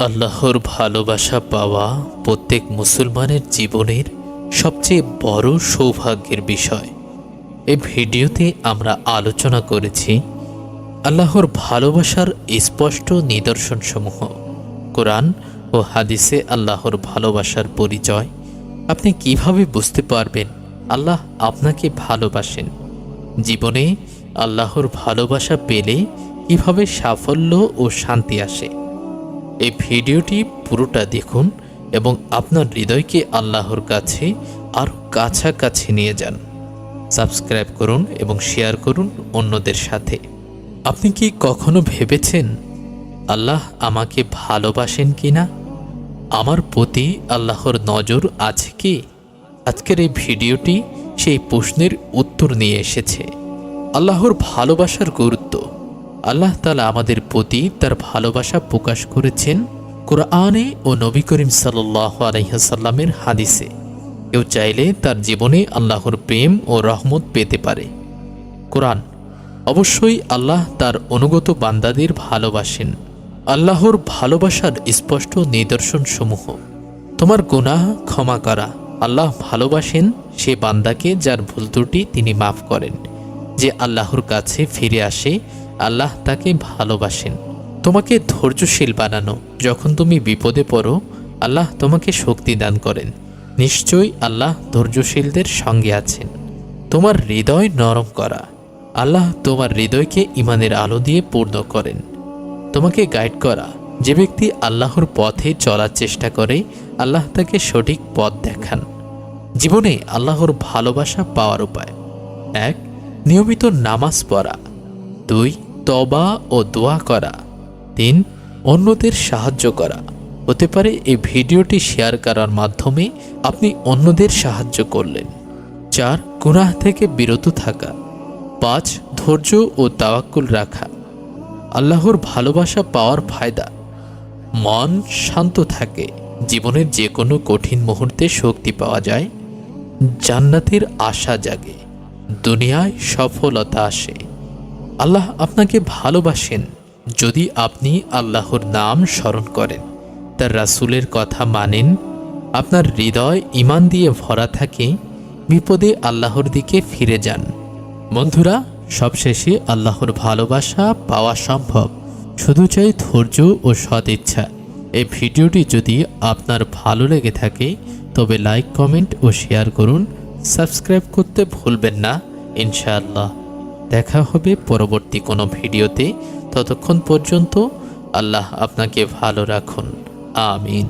আল্লাহর ভালোবাসা পাওয়া প্রত্যেক মুসলমানের জীবনের সবচেয়ে বড় সৌভাগ্যের বিষয়। এই ভিডিওতে আমরা আলোচনা করেছি আল্লাহর ভালোবাসার স্পষ্ট নিদর্শনসমূহ। কোরআন ও হাদিসে আল্লাহর ভালোবাসার পরিচয়। আপনি কীভাবে বুঝতে পারবেন আল্লাহ আপনাকে ভালোবাসেন? জীবনে আল্লাহর ভালোবাসা পেলে কীভাবে সাফল্য ও শান্তি আসে? এই ভিডিওটি পুরোটা দেখুন এবং আপনার হৃদয়কে আল্লাহর কাছে আরও কাছাকাছি নিয়ে যান। সাবস্ক্রাইব করুন এবং শেয়ার করুন অন্যদের সাথে। আপনি কি কখনো ভেবেছেন আল্লাহ আমাকে ভালোবাসেন কি না? আমার প্রতি আল্লাহর নজর আছে কি? আজকের এই ভিডিওটি সেই প্রশ্নের উত্তর নিয়ে এসেছে। আল্লাহর ভালোবাসার গুরুত্ব। আল্লাহ তালা আমাদের প্রতি তার ভালোবাসা প্রকাশ করেছেন কোরআনে ও নবী করিম সাল্লাহ আলহিহাসাল্লামের হাদিসে। কেউ চাইলে তার জীবনে আল্লাহর প্রেম ও রহমত পেতে পারে। কোরআন, অবশ্যই আল্লাহ তার অনুগত বান্দাদের ভালোবাসেন। আল্লাহর ভালোবাসার স্পষ্ট নিদর্শন সমূহ তোমার গুনাহ ক্ষমা করা। আল্লাহ ভালোবাসেন সে বান্দাকে যার ভুল ত্রুটি তিনি মাফ করেন। যে আল্লাহর কাছে ফিরে আসে আল্লাহ তাকে ভালোবাসেন। তোমাকে ধৈর্যশীল বানানো। যখন তুমি বিপদে পড়ো, আল্লাহ তোমাকে শক্তি দান করেন। নিশ্চয়ই আল্লাহ ধৈর্যশীলদের সঙ্গে আছেন। তোমার হৃদয় নরম করা। আল্লাহ তোমার হৃদয়কে ইমানের আলো দিয়ে পূর্ণ করেন। তোমাকে গাইড করা। যে ব্যক্তি আল্লাহর পথে চলার চেষ্টা করে, আল্লাহ তাকে সঠিক পথ দেখান। জীবনে আল্লাহর ভালোবাসা পাওয়ার উপায়। এক, নিয়মিত নামাজ পড়া। দুই তবা ও দোয়া করা। তিন, অন্যদের সাহায্য করা। হতে পারে এই ভিডিওটি শেয়ার করার মাধ্যমে আপনি অন্যদের সাহায্য করলেন। চার, গুনাহ থেকে বিরত থাকা। পাঁচ, ধৈর্য ও তাওয়াক্কুল রাখা। আল্লাহর ভালোবাসা পাওয়ার ফায়দা। মন শান্ত থাকে। জীবনের যে কোনো কঠিন মুহূর্তে শক্তি পাওয়া যায়। জান্নাতের আশা জাগে। দুনিয়ায় সফলতা আসে। আল্লাহ আপনাকে ভালোবাসেন যদি আপনি আল্লাহর নাম স্মরণ করেন। তার রাসূলের কথা মানেন, আপনার হৃদয় ইমান দিয়ে ভরা থাকে, বিপদে আল্লাহর দিকে ফিরে যান। বন্ধুরা, সবশেষে আল্লাহর ভালোবাসা পাওয়া সম্ভব। শুধু চাই ধৈর্য ও সদিচ্ছা এই ভিডিওটি যদি আপনার ভালো লেগে থাকে, তবে লাইক, কমেন্ট ও শেয়ার করুন। সাবস্ক্রাইব করতে ভুলবেন না। ইনশাআল্লাহ। দেখা হবে পরবর্তী কোনো ভিডিওতে। ততক্ষণ পর্যন্ত আল্লাহ আপনাকে ভালো রাখুন। আমিন।